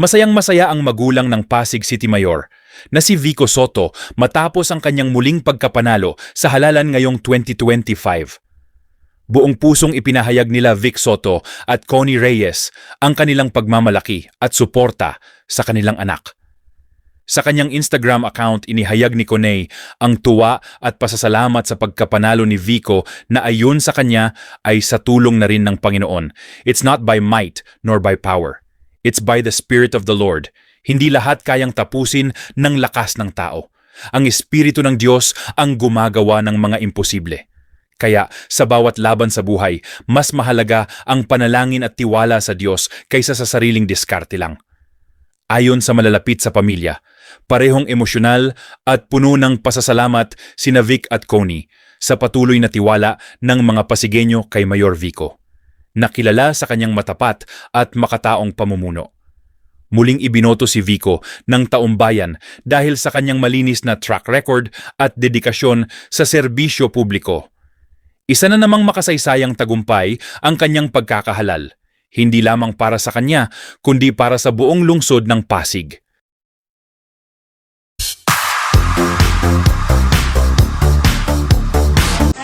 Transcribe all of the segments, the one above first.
Masayang masaya ang magulang ng Pasig City Mayor na si Vico Soto matapos ang kanyang muling pagkapanalo sa halalan ngayong 2025. Buong pusong ipinahayag nila Vic Soto at Connie Reyes ang kanilang pagmamalaki at suporta sa kanilang anak. Sa kanyang Instagram account, inihayag ni Coney ang tuwa at pasasalamat sa pagkapanalo ni Vico na ayon sa kanya ay sa tulong na rin ng Panginoon. It's not by might nor by power. It's by the Spirit of the Lord. Hindi lahat kayang tapusin ng lakas ng tao. Ang Espiritu ng Diyos ang gumagawa ng mga imposible. Kaya sa bawat laban sa buhay, mas mahalaga ang panalangin at tiwala sa Diyos kaysa sa sariling diskarte lang. Ayon sa malalapit sa pamilya, parehong emosyonal at puno ng pasasalamat sina Vic at Connie sa patuloy na tiwala ng mga Pasigenyo kay Mayor Vico. Nakilala sa kanyang matapat at makataong pamumuno. Muling ibinoto si Vico ng taumbayan dahil sa kanyang malinis na track record at dedikasyon sa serbisyo publiko. Isa na namang makasaysayang tagumpay ang kanyang pagkakahalal, hindi lamang para sa kanya, kundi para sa buong lungsod ng Pasig.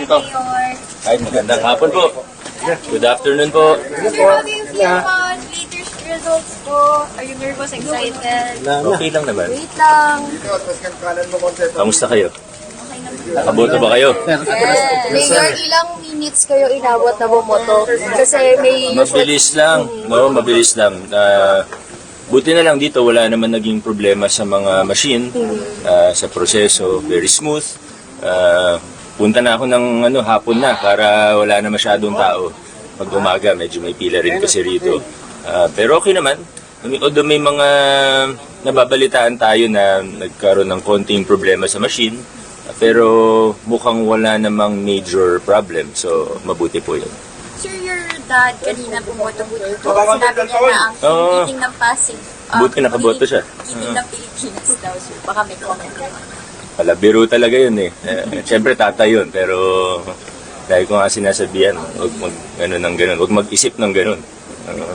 Mayor. Ay, magandang hapon po. Good afternoon po. Sir, how do you feel about latest results po? Are you nervous, excited? Okay lang naman. Wait lang. Kamusta kayo? Okay naman. Nakaboto ba kayo? Mayor, ilang minutes kayo inabot na bumoto? Kasi may Mabilis lang. No, mabilis lang. Ah, buti na lang dito, wala naman naging problema sa mga machine, ah, sa proseso. Very smooth. Ah, punta na ako ng ano, hapon na para wala na masyadong tao. Pag umaga, medyo may pila rin kasi rito. Ah, pero okay naman. Although may mga nababalitaan tayo na nagkaroon ng konting problema sa machine, pero mukhang wala namang major problem. So, mabuti po yun. Sir, your dad kanina bumoto po dito. Sinabi niya na ang meeting ng Pasig. ah, Buti nakaboto siya. Meeting ng Pilipinas daw, sir. Baka may comment ka. Wala, biro talaga yun eh. Eh, Siyempre tata yun, pero dahil ko nga sinasabihan, huwag mag, ano, ng ganun, huwag mag-isip ng ganun. Uh,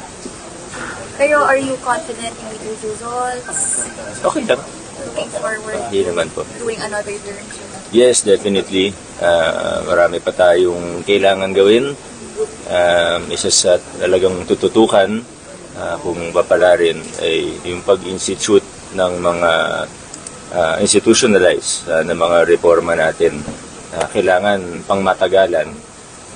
are you confident in these results? okay lang, Looking forward hindi naman po. doing another term, sir? Yes, definitely. Ah, marami pa tayong kailangan gawin. Um, isa sa talagang tututukan ah, kung papalarin ay yung pag-institute ng mga ah, institutionalize ah, ng mga reforma natin. Ah, kailangan pang matagalan.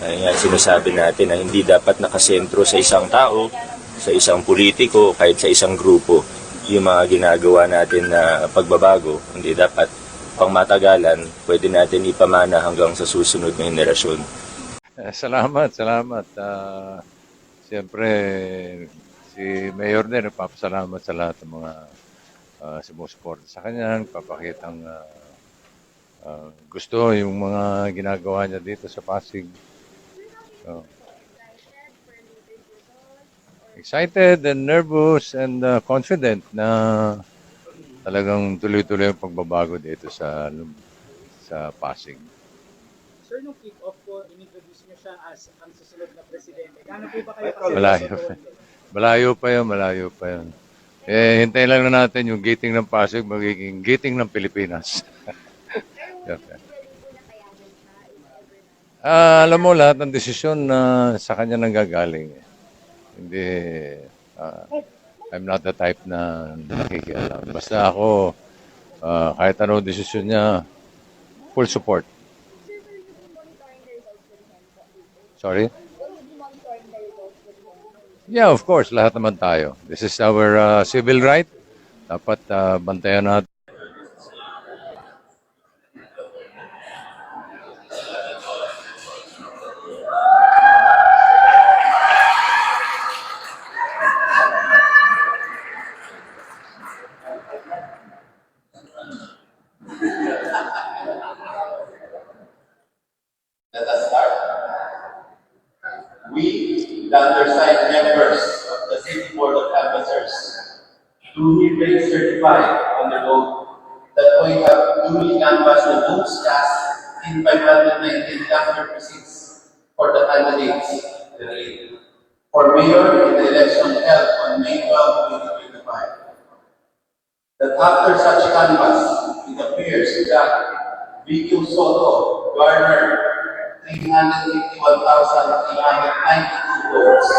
Ay nga sinasabi natin na hindi dapat nakasentro sa isang tao, sa isang politiko, kahit sa isang grupo yung mga ginagawa natin na pagbabago. Hindi dapat pang matagalan, pwede natin ipamana hanggang sa susunod na henerasyon. Eh, Salamat, salamat. Ah, Siyempre, si Mayor din, nagpapasalamat sa lahat ng mga uh, sumusuporta sa kanya, papakitang ah, ah, gusto yung mga ginagawa niya dito sa Pasig. So, excited and nervous and ah, confident na talagang tuloy-tuloy ang pagbabago dito sa sa Pasig. Sir, nung kick-off po, inintroduce niyo siya as ang susunod na presidente. Gaano po ba kayo kasi? Malayo pa. Malayo pa yun, malayo pa yun. Eh, hintayin lang na natin yung gating ng Pasig magiging gating ng Pilipinas. okay. Ah, alam mo, lahat ng desisyon na sa kanya nanggagaling. eh. Hindi, ah, I'm not the type na nakikialam. Basta ako, ah, kahit ano desisyon niya, full support. Sorry? Yeah, of course, lahat naman tayo. This is our uh, civil right. Dapat uh, bantayan natin. Let us start. We, the undersigned members of the City Board of Canvassers, do hereby certify under oath that we have duly canvassed the votes cast in 519 canvass precincts for the candidates therein for mayor in the election held on May 12, 2025. that after such canvass, it appears that Vicky Soto garnered 351,392 votes.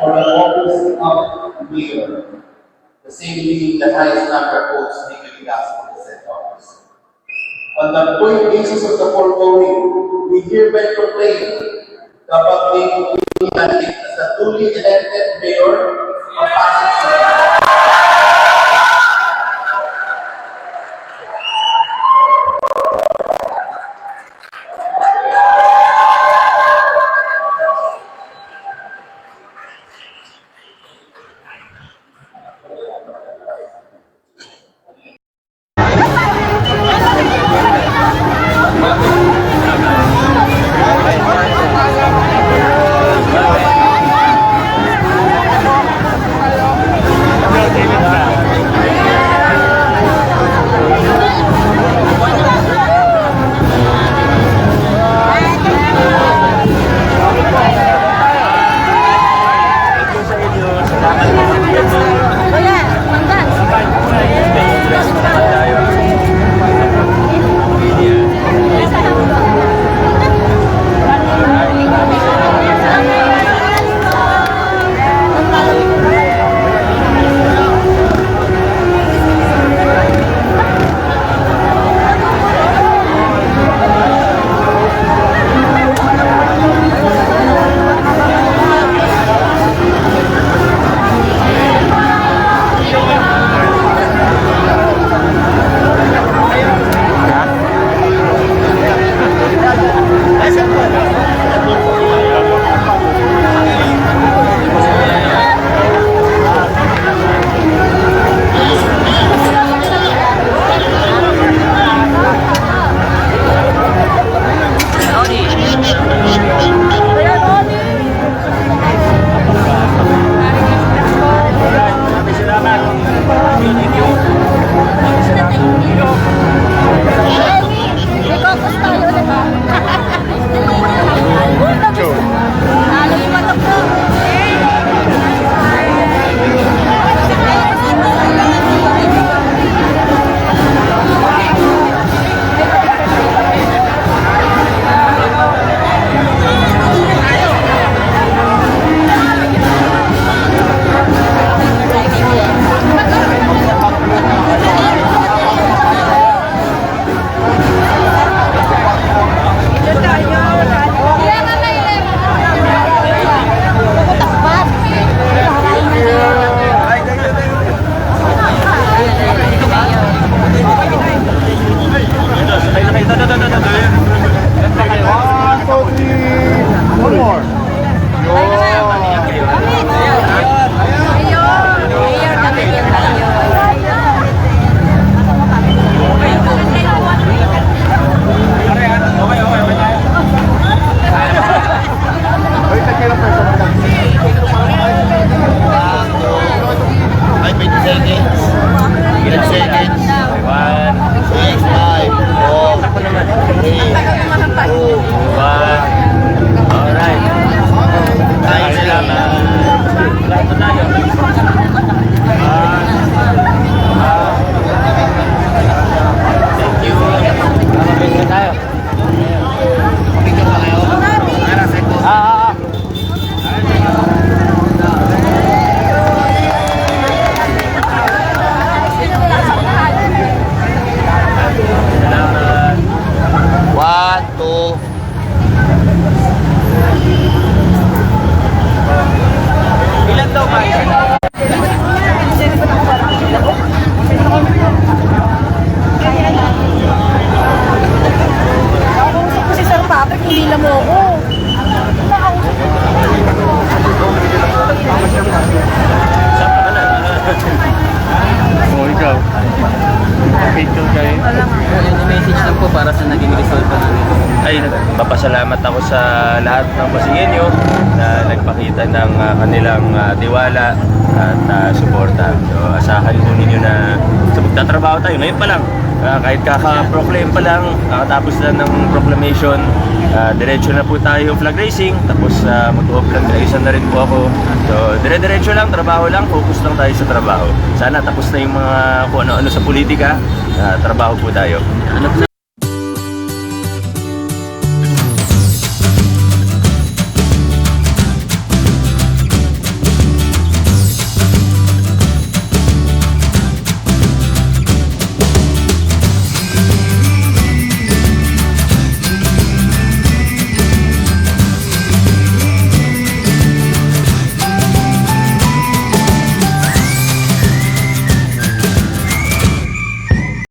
For the office of mayor, the same being the highest number of votes legally cast for the said office. On the point basis of the foregoing, we hereby proclaim the Pagding candidate as the duly elected mayor of Pasig City. Message lang po para sa naging result pa namin. Ay, papasalamat ako sa lahat ng Pasigenyo na nagpakita ng ah, kanilang ah, tiwala at ah, suporta. So, asahan po ninyo na sa magtatrabaho tayo. Ngayon pa lang, ah, kahit kaka-proclaim pa lang, kakatapos lang ng proclamation, ah, diretso na po tayo flag racing, tapos uh, mag-o-flag racing na rin po ako. So, dire-diretso lang, trabaho lang, focus lang tayo sa trabaho. Sana tapos na yung mga kung ano-ano sa politika, ah, trabaho po tayo. Ano